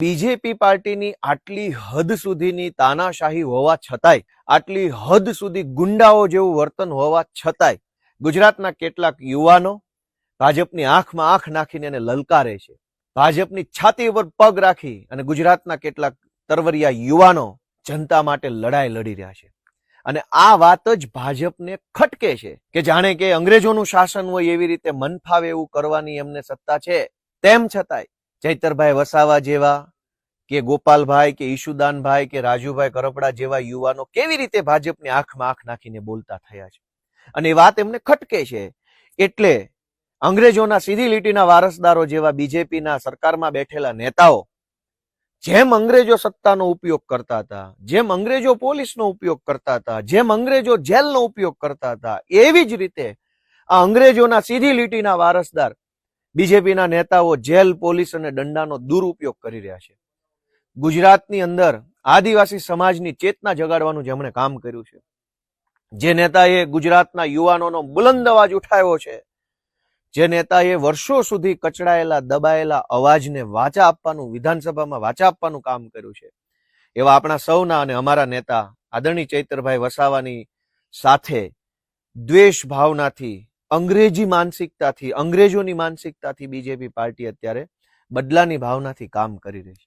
BJP પાર્ટીની આટલી હદ સુધીની તાનાશાહી હોવા છતાંય, આટલી હદ સુધી ગુંડાઓ જેવું વર્તન હોવા છતાંય, ગુજરાતના કેટલાક યુવાનો ભાજપની આંખમાં આંખ નાખીને એને લલકારે છે. ભાજપની છાતી ઉપર પગ રાખી અને ગુજરાતના કેટલાક તરવરિયા યુવાનો જનતા માટે લડાઈ લડી રહ્યા છે. અને આ વાત જ ભાજપને ખટકે છે કે જાણે કે અંગ્રેજોનું શાસન હોય એવી રીતે મનફાવે એવું કરવાની એમને સત્તા છે. તેમ છતાંય ચૈતરભાઈ વસાવા જેવા કે ગોપાલભાઈ કે ઈશુદાનભાઈ કે રાજુભાઈ કરપડા જેવા યુવાનો કેવી રીતે ભાજપની આંખમાં આંખ નાખીને બોલતા થયા છે? અને એ વાત એમને ખટકે છે. એટલે અંગ્રેજોના સીધી લીટીના વારસદારો જેવા બીજેપીના સરકારમાં બેઠેલા નેતાઓ જેમ અંગ્રેજો સત્તાનો ઉપયોગ કરતા હતા, જેમ અંગ્રેજો પોલીસનો ઉપયોગ કરતા હતા, જેમ અંગ્રેજો જેલનો ઉપયોગ કરતા હતા, એવી જ રીતે આ અંગ્રેજોના સીધી લીટીના વારસદાર બીજેપીના નેતાઓ જેલ, પોલીસ અને દંડાનો દુરુપયોગ કરી રહ્યા છે. ગુજરાતની અંદર આદિવાસી સમાજની ચેતના જગાડવાનું જેમણે કામ કર્યું છે. જે નેતાએ ગુજરાતના યુવાનોનો બુલંદ અવાજ ઉઠાવ્યો છે, જે નેતાએ વર્ષો સુધી કચડાયેલા, દબાયેલા અવાજને વાચા આપવાનું, વિધાનસભામાં વાચા આપવાનું કામ કર્યું છે. એવા આપણા સૌના અને અમારા નેતા આદરણી ચૈતરભાઈ વસાવાની સાથે દ્વેષ ભાવનાથી અંગ્રેજી માનસિકતાથી અંગ્રેજોની માનસિકતાથી બીજેપી પાર્ટી અત્યારે બદલાની ભાવનાથી કામ કરી રહી છે.